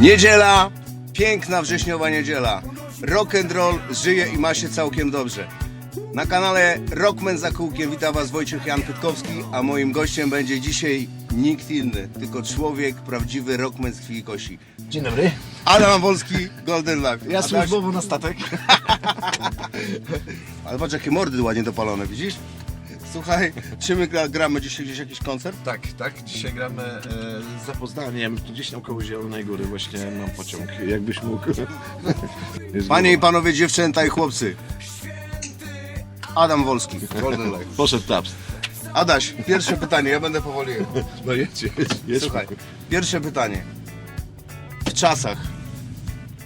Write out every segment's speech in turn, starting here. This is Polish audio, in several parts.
Niedziela, piękna wrześniowa niedziela. Rock and roll żyje i ma się całkiem dobrze. Na kanale Rockman za kółkiem wita Was Wojciech Jan Pytkowski, a moim gościem będzie dzisiaj nikt inny, tylko człowiek, prawdziwy rockman z krwi i kości. Dzień dobry. Adam Wolski, Golden Life. Ja Adaś- służbowo na statek. Ale patrz jakie mordy ładnie dopalone, widzisz? Słuchaj, czy my gra- gramy dzisiaj gdzieś jakiś koncert? Tak, tak. Dzisiaj gramy e, z zapozdaniem. Tu gdzieś tam koło Zielonej Góry właśnie mam pociąg. Jakbyś mógł. Jest Panie i panowie, dziewczęta i chłopcy. Adam Wolski, Golden Life. Poszedł taps. Adaś, pierwsze pytanie, ja będę powoli. jechał. No jedź, jedź, jedź. Słuchaj, pierwsze pytanie. W czasach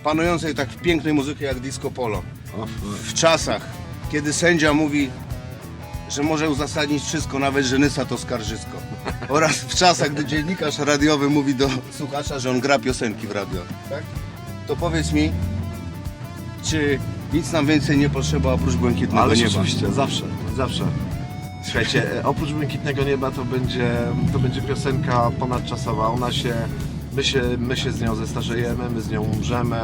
panującej tak pięknej muzyki jak disco polo, O, w czasach, kiedy sędzia mówi, że może uzasadnić wszystko, nawet że Nysa to skarżysko. Oraz w czasach, gdy dziennikarz radiowy mówi do słuchacza, że on gra piosenki w radio. Tak? To powiedz mi, czy nic nam więcej nie potrzeba oprócz błękitnego Ale nieba? oczywiście, zawsze, zawsze. Słuchajcie, e, oprócz Błękitnego Nieba to będzie, to będzie piosenka ponadczasowa. Ona się, my się, my się z nią zestarzejemy, my z nią umrzemy.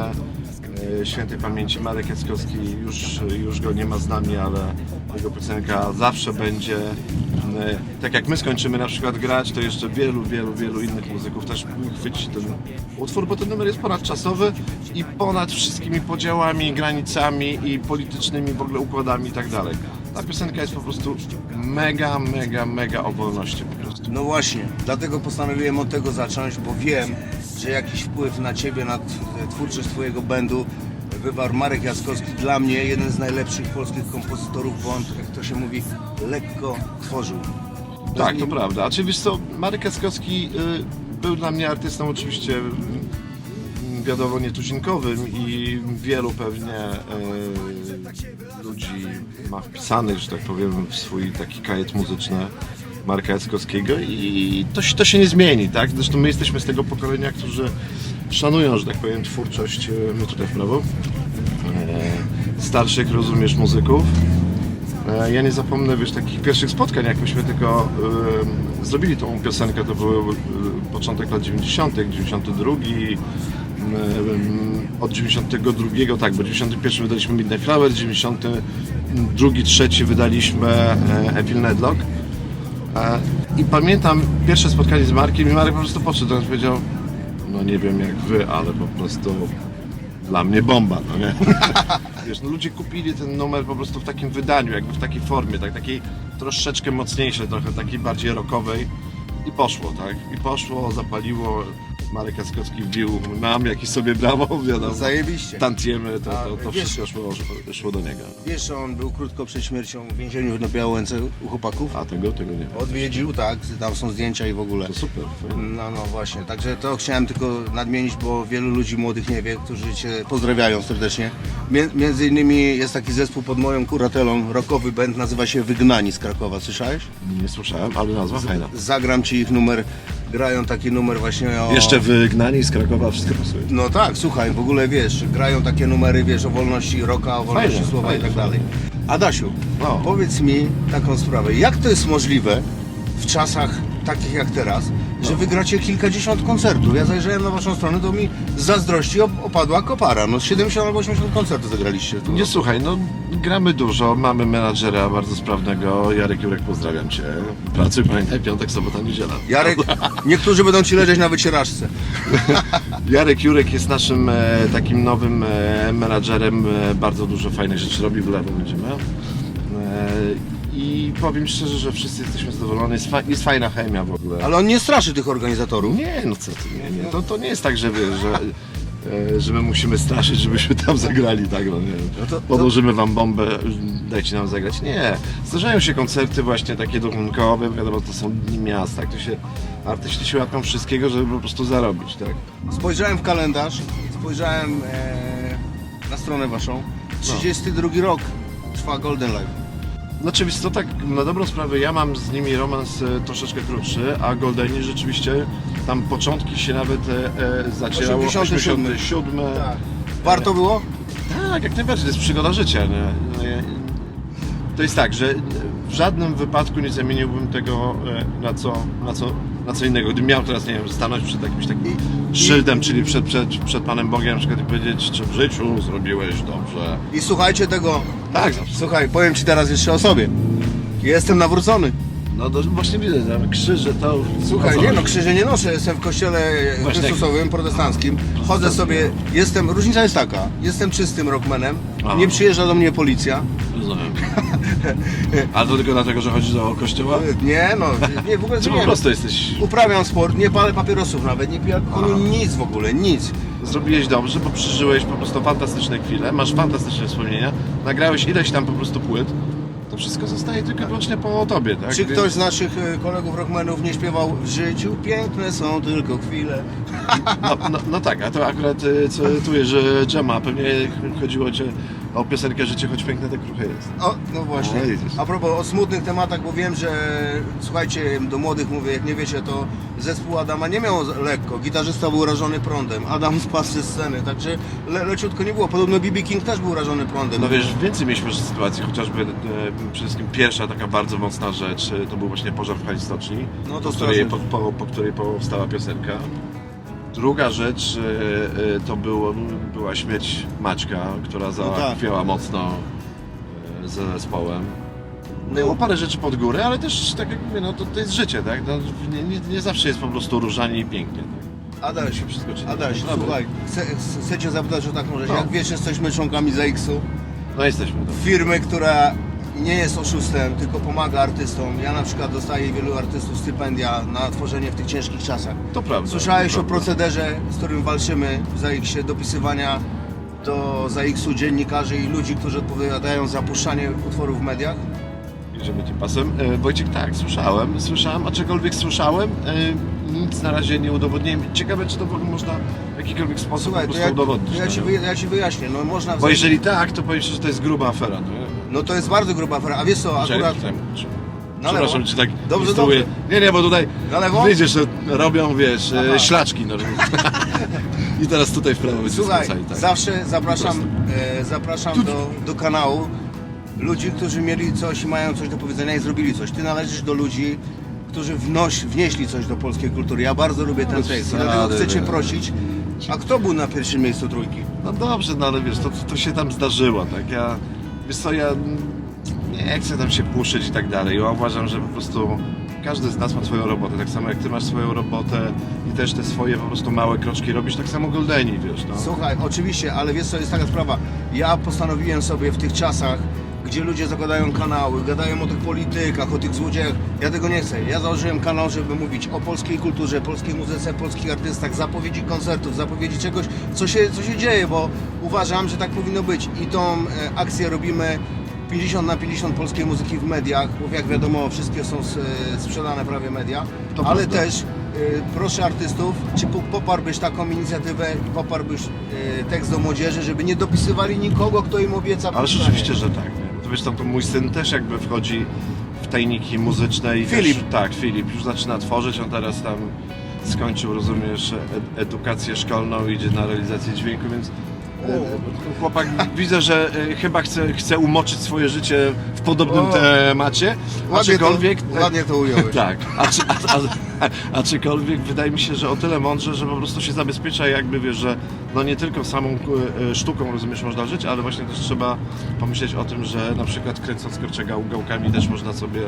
E, Świętej pamięci Marek Jackowski już, już go nie ma z nami, ale jego piosenka zawsze będzie. e, Tak jak my skończymy na przykład grać, to jeszcze wielu, wielu, wielu innych muzyków też chwyci ten utwór, bo ten numer jest ponadczasowy i ponad wszystkimi podziałami, granicami i politycznymi w ogóle układami i tak dalej. Ta piosenka jest po prostu mega, mega, mega o wolności po prostu. No właśnie, dlatego postanowiłem od tego zacząć, bo wiem, że jakiś wpływ na ciebie, na t- twórczość twojego bandu wywarł Marek Jaskowski. Dla mnie jeden z najlepszych polskich kompozytorów, bo on, jak to się mówi, lekko tworzył. Tak, I- to prawda. A czy wiesz co, Marek Jaskowski y, był dla mnie artystą oczywiście y, wiadomo nietuzinkowym i wielu pewnie y, ludzi ma wpisanych, że tak powiem, w swój taki kajet muzyczny Marka Jackowskiego i to, to się nie zmieni, tak? Zresztą my jesteśmy z tego pokolenia, którzy szanują, że tak powiem, twórczość, y, my tutaj w prawo, starszych, rozumiesz, muzyków. E, Ja nie zapomnę, wiesz, takich pierwszych spotkań, jak myśmy tylko e, zrobili tą piosenkę, to był e, początek lat 90., 92, e, od 92, tak, bo 91 wydaliśmy Midnight Flower, 92, 3 wydaliśmy Evil Nedlock. I pamiętam pierwsze spotkanie z Markiem i Marek po prostu podszedł do i powiedział, no nie wiem jak wy, ale po prostu dla mnie bomba, no nie? Wiesz, no ludzie kupili ten numer po prostu w takim wydaniu, jakby w takiej formie, tak, takiej troszeczkę mocniejszej, trochę takiej bardziej rockowej i poszło, tak? I poszło, zapaliło, Marek Jaskowski wbił, mam jakiś sobie brawo, wiadomo, Zajebiście. tantiemy, to, to, to wiesz- wszystko szło, szło do niego. Wiesz, on był krótko przed śmiercią w więzieniu na Białęce u chłopaków? A tego, tego nie. Odwiedził, tak, tam są zdjęcia i w ogóle. To super, fajnie. No, no właśnie, także to chciałem tylko nadmienić, bo wielu ludzi młodych nie wie, którzy Cię pozdrawiają serdecznie. Mie- między innymi jest taki zespół pod moją kuratelą, rockowy band, nazywa się Wygnani z Krakowa, słyszałeś? Nie słyszałem, ale nazwa fajna. Zagram Ci ich numer, grają taki numer właśnie o... Jeszcze wygnani z Krakowa, wszystko pasuje. No tak, słuchaj, w ogóle wiesz, grają takie numery, wiesz, o wolności rocka, o wolności Fajne, słowa fajne, i tak dalej. Adasiu, No. powiedz mi taką sprawę, jak to jest możliwe w czasach takich jak teraz, że No. wygracie kilkadziesiąt koncertów? Ja zajrzałem na waszą stronę, to mi z zazdrości op- opadła kopara. No 70 albo 80 koncertów zagraliście. Tu. Nie słuchaj, no gramy dużo, mamy menadżera bardzo sprawnego, Jarek Jurek, pozdrawiam Cię. Pracuj, pamiętaj, piątek, sobota, niedziela. Jarek, niektórzy będą ci leżeć na wycieraczce. Jarek Jurek jest naszym e, takim nowym e, menadżerem, e, bardzo dużo fajnych rzeczy robi, w lewo będziemy. E, I powiem szczerze, że wszyscy jesteśmy zadowoleni, jest, fa- jest fajna chemia w ogóle. Ale on nie straszy tych organizatorów. Nie, no co ty, nie, nie. To, to nie jest tak, że wiesz, że, że my musimy straszyć, żebyśmy tam zagrali, tak, no nie No to- to- Podłożymy wam bombę, dajcie nam zagrać. Nie, zdarzają się koncerty właśnie takie dochunkowe, wiadomo, to są dni miast, tak, to się, artyści się łapią wszystkiego, żeby po prostu zarobić, tak. Spojrzałem w kalendarz, spojrzałem e, na stronę waszą. 32 rok trwa Golden Life. Znaczy, wiesz co, tak na dobrą sprawę, ja mam z nimi romans e, troszeczkę krótszy, a Goldeni rzeczywiście, tam początki się nawet e, e, zacierało 87. 87. Warto było? Tak, jak najbardziej, to jest przygoda życia. Nie? Nie? To jest tak, że w żadnym wypadku nie zamieniłbym tego e, na co, na co, na co innego. Gdybym miał teraz, nie wiem, stanąć przed jakimś takim szyldem, czyli przed, przed, przed Panem Bogiem na przykład i powiedzieć, czy w życiu zrobiłeś dobrze. I słuchajcie tego. Tak, Słuchaj, powiem ci teraz jeszcze o sobie. Jestem nawrócony. no to właśnie widzę, tam krzyże to... Słuchaj, nie no, krzyże nie noszę, jestem w kościele Właśnie. Chrystusowym, protestanckim. Chodzę sobie, jestem, różnica jest taka, jestem czystym rockmanem, nie przyjeżdża do mnie policja. Rozumiem. Ale to tylko dlatego, że chodzi o kościoła? Nie no, nie, w ogóle Czy po nie. prostu jesteś... Uprawiam sport, nie palę papierosów nawet, nie piję alkoholu, nic w ogóle, nic. Zrobiłeś dobrze, bo przeżyłeś po prostu fantastyczne chwile, masz fantastyczne wspomnienia, nagrałeś ileś tam po prostu płyt, to wszystko zostaje tylko i wyłącznie po tobie, tak? Czy ktoś z naszych e, kolegów rockmanów nie śpiewał W życiu piękne są tylko chwile? No, no, no tak, a to akurat y, cytuję, że Dżema, pewnie chodziło cię o piosenkę Życie, choć piękne tak kruche jest. O, no właśnie. No, widzisz. A propos o smutnych tematach, bo wiem, że słuchajcie, do młodych mówię, jak nie wiecie, to zespół Adama nie miał lekko. Gitarzysta był urażony prądem, Adam spadł ze sceny, także le, leciutko nie było. Podobno BB King też był urażony prądem. No wiesz, więcej mieliśmy sytuacji, chociażby e, przede wszystkim pierwsza taka bardzo mocna rzecz, e, to był właśnie pożar w hali stoczni, No to po, której, po, po, po której powstała piosenka. Druga rzecz e, e, to było, była śmierć Maćka, która tak. załatwiała mocno e, ze zespołem. No. Było parę rzeczy pod górę, ale też tak jak mówię, no to, to jest życie, tak? No, nie, nie, nie zawsze jest po prostu różanie i pięknie. Tak? Adaś, się wszystko czyni. Adaś, słuchaj, chcę, chcę cię zapytać o tak może. No. Jak wiesz, jesteśmy członkami ZX-u, No jesteśmy. No. firmy, która nie jest oszustem, tylko pomaga artystom. Ja na przykład dostaję wielu artystów stypendia na tworzenie w tych ciężkich czasach. To prawda. Słyszałeś to o prawda. procederze, z którym walczymy w ZX-ie, dopisywania do ZX-u dziennikarzy i ludzi, którzy odpowiadają za puszczanie utworów w mediach? Idziemy tym pasem. E, Wojciech, tak, słyszałem, słyszałem, aczkolwiek słyszałem, e, nic na razie nie udowodniłem. Ciekawe, czy to w ogóle można jakikolwiek sposób Słuchaj, po to prostu ja, udowodnić. to ja, no ci, nie? wyja- ja ci wyjaśnię. No, można Bo jeżeli tak, to powiem ci, że to jest gruba afera. No, nie? no to jest bardzo gruba afera. A wiesz co, Czekaj, akurat... czekaj, czekaj. Na Przepraszam, lewo? czy tak Dobrze, instruuję. Nie, nie, bo tutaj Na lewo? widzisz, że robią, wiesz, e, Aha. ślaczki. No. I teraz tutaj w prawo będzie Słuchaj, skręcali, tak. zawsze zapraszam, e, zapraszam do, do kanału ludzi, którzy mieli coś i mają coś do powiedzenia i zrobili coś. Ty należysz do ludzi, którzy wnoś, wnieśli coś do polskiej kultury. Ja bardzo lubię ten bez tekst, dlatego chcę Cię nie. prosić. A kto był na pierwszym miejscu trójki? No dobrze, no ale wiesz, to, to się tam zdarzyło, tak? Ja, wiesz co, ja nie chcę tam się puszyć i tak dalej. Ja uważam, że po prostu każdy z nas ma swoją robotę, tak samo jak ty masz swoją robotę i też te swoje po prostu małe kroczki robisz, tak samo Goldeni, wiesz, no. Słuchaj, oczywiście, ale wiesz co, jest taka sprawa. Ja postanowiłem sobie w tych czasach, gdzie ludzie zakładają kanały, gadają o tych politykach, o tych złodziejach. Ja tego nie chcę. Ja założyłem kanał, żeby mówić o polskiej kulturze, polskiej muzyce, polskich artystach, zapowiedzi koncertów, zapowiedzi czegoś, co się, co się dzieje, bo uważam, że tak powinno być. I tą e, akcję robimy 50 na 50 polskiej muzyki w mediach, bo jak wiadomo, wszystkie są e, sprzedane prawie media, To ale prawda. też e, proszę artystów, czy po- poparłbyś taką inicjatywę i poparłbyś tekst do młodzieży, żeby nie dopisywali nikogo, kto im obieca Ale rzeczywiście, że tak, to wiesz, tam to mój syn też jakby wchodzi w tajniki muzyczne i Filip. Też, tak, Filip, już zaczyna tworzyć, on teraz tam skończył, rozumiesz, ed- edukację szkolną, idzie na realizację dźwięku, więc e, chłopak widzę, że e, chyba chce, chce umoczyć swoje życie w podobnym O. temacie, Ładnie aczkolwiek... to, ładnie to ująłeś. Tak, a, a, a, aczkolwiek wydaje mi się, że o tyle mądrze, że po prostu się zabezpiecza jakby wiesz, że no nie tylko samą e, sztuką rozumiesz można żyć, ale właśnie też trzeba pomyśleć o tym, że na przykład kręcąc kurczę gał, gałkami też można sobie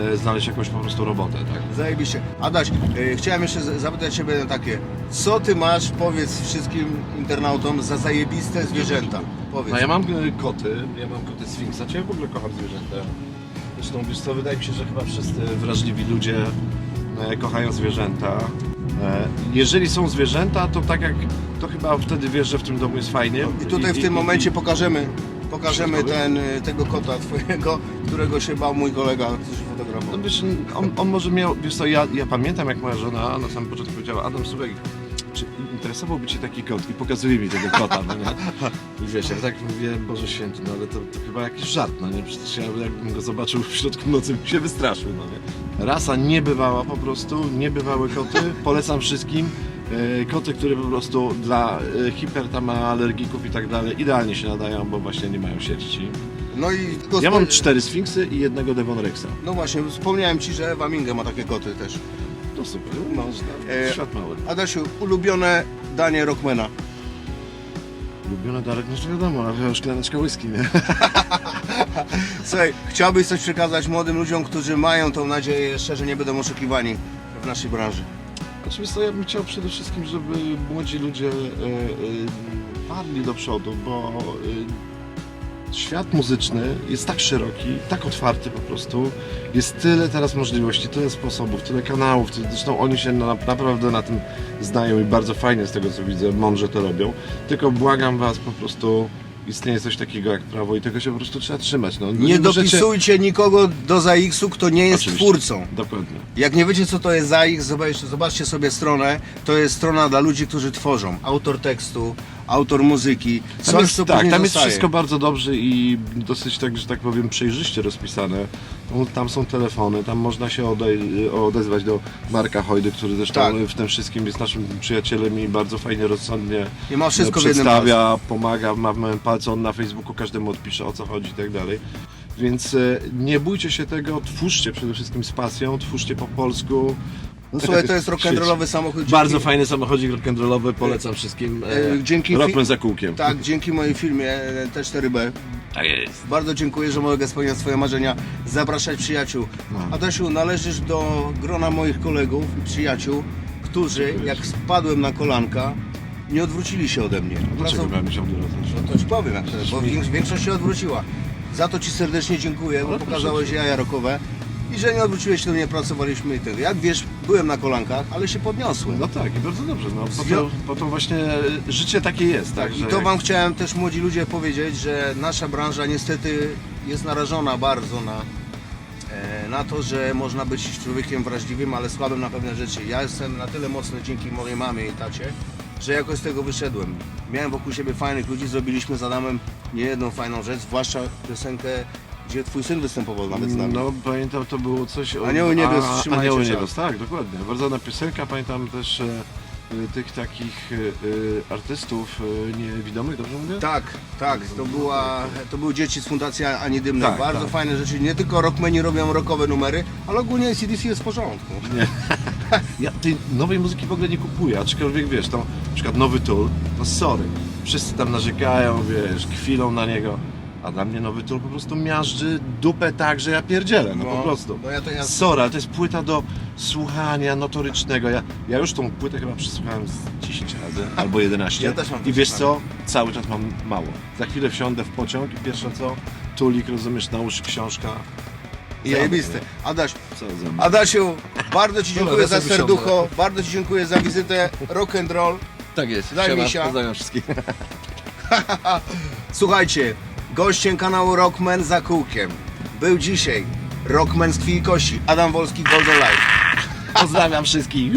e, znaleźć jakąś po prostu robotę, tak? Zajebiście. Adaś, e, chciałem jeszcze zapytać Ciebie na takie, co Ty masz, powiedz wszystkim internautom, za zajebiste zwierzęta? Powiedz. No ja mam e, koty, ja mam koty Sfinksa, ja w ogóle kocham zwierzęta. Zresztą wiesz co, wydaje mi się, że chyba wszyscy wrażliwi ludzie e, kochają zwierzęta. E, jeżeli są zwierzęta, to tak jak, to chyba wtedy wiesz, że w tym domu jest fajnie. I tutaj w tym momencie pokażemy, pokażemy ten, e, tego kota Twojego, którego się bał mój kolega, który się No fotografował. wiesz, on, on może miał, wiesz co, ja, ja pamiętam jak moja żona na samym początku powiedziała, Adam, słuchaj, czy interesowałby Cię taki kot? I pokazuje mi tego kota, no nie? I wiesz, ja tak mówię, Boże Święty, no ale to, to chyba jakiś żart, no nie? Przecież ja jakbym go zobaczył w środku nocy, bym się wystraszył, no nie? Rasa niebywała po prostu, niebywałe koty, polecam wszystkim. E, Koty, które po prostu dla e, hipertama, alergików i tak dalej idealnie się nadają, bo właśnie nie mają sierści. No i... Ja mam cztery Sfinksy i jednego Devon Rexa. No właśnie, wspomniałem Ci, że Ewa Minge ma takie koty też. To super. No. No, E, Świat mały. Adasiu, ulubione danie Rockmana. Lubiony Darek, no to wiadomo, ale szklaneczka whisky, nie? Słuchaj, chciałbyś coś przekazać młodym ludziom, którzy mają tą nadzieję jeszcze, że nie będą oszukiwani w naszej branży? Oczywiście ja bym chciał przede wszystkim, żeby młodzi ludzie e, e, padli do przodu, bo e, świat muzyczny jest tak szeroki, tak otwarty po prostu. Jest tyle teraz możliwości, tyle sposobów, tyle kanałów. Zresztą oni się na, naprawdę na tym znają i bardzo fajnie z tego co widzę, mądrze to robią. Tylko błagam Was po prostu. Istnieje coś takiego jak prawo i tego się po prostu trzeba trzymać. No, Nie możecie- dopisujcie nikogo do ZAX-u, kto nie jest Oczywiście. twórcą. Dokładnie. Jak nie wiecie co to jest ZAX, zobaczcie, zobaczcie sobie stronę. To jest strona dla ludzi, którzy tworzą. Autor tekstu, autor muzyki. Tam Coś, jest, co tak, tam jest zostaje. wszystko bardzo dobrze i dosyć tak, że tak powiem, przejrzyście rozpisane. Tam- są telefony, tam można się odej- odezwać do Marka Hojdy, który zresztą Tak. w tym wszystkim jest naszym przyjacielem i bardzo fajnie, rozsądnie I ma wszystko e, w jednym przedstawia, pomaga, ma w małym palcu, on na Facebooku każdemu odpisze o co chodzi i tak dalej. Więc e, nie bójcie się tego, twórzcie przede wszystkim z pasją, twórzcie po polsku. No słuchaj, to jest rock'n'rollowy samochód. Bardzo dzięki- fajny samochodzik rock'n'rollowy, polecam wszystkim. E, dzięki fi- Rockman za kółkiem. Tak, dzięki mojej filmie e, T4B. tak jest. Bardzo dziękuję, że mogę spełniać swoje marzenia, zapraszać przyjaciół. No. Adasiu, należysz do grona moich kolegów i przyjaciół, którzy jak spadłem na kolanka, nie odwrócili się ode mnie. Dlaczego Pracow- miałem się odwracać? No to ci powiem, jak to, bo większość, większość się odwróciła. Za to Ci serdecznie dziękuję, bo pokazałeś jaja rokowe i że nie odwróciłeś się do mnie, pracowaliśmy i tego. Jak wiesz, byłem na kolankach, ale się podniosłem. No tak, i bardzo dobrze. No, po, to, po to właśnie życie takie jest, tak? I że to jak- Wam chciałem też młodzi ludzie powiedzieć, że nasza branża niestety jest narażona bardzo na, e, na to, że można być człowiekiem wrażliwym, ale słabym na pewne rzeczy. Ja jestem na tyle mocny dzięki mojej mamie i tacie, że jakoś z tego wyszedłem. Miałem wokół siebie fajnych ludzi, zrobiliśmy z Adamem niejedną fajną rzecz, zwłaszcza piosenkę, gdzie Twój syn występował nawet z nami. No pamiętam to było coś o... Anioły niebios, a, trzymajcie Anioły czas. niebios, tak, dokładnie. Bardzo ładna piosenka, pamiętam też e, e, tych takich e, e, artystów e, niewidomych, dobrze mówię? Tak, tak, to, była, to były dzieci z Fundacji Ani Dymnej. Tak, Bardzo tak. fajne rzeczy. Nie tylko rockmeni robią rockowe numery, ale ogólnie CDC jest w porządku. Nie. Ja tej nowej muzyki w ogóle nie kupuję, aczkolwiek wiesz, tam na przykład nowy Tool, no sorry, wszyscy tam narzekają, wiesz, kwilą na niego, a dla mnie nowy Tool po prostu miażdży dupę tak, że ja pierdzielę, no, po prostu. No ja to ja... Sorry, ale to jest płyta do słuchania notorycznego. Ja, ja już tą płytę chyba przesłuchałem z 10 razy albo 11. Ja też mam I wiesz co? Cały czas mam mało. Za chwilę wsiądę w pociąg i pierwsze co? Tulik, rozumiesz, na uszy książka. I Zajebiste. Adaś, Co za m- Adasiu, bardzo Ci dziękuję za serducho, bardzo Ci dziękuję za wizytę rock and roll. Tak jest. Daj Siema, misia. Pozdrawiam wszystkich. Słuchajcie, gościem kanału Rockman za kółkiem był dzisiaj Rockman z krwi i kości, Adam Wolski Golden Life. Pozdrawiam wszystkich.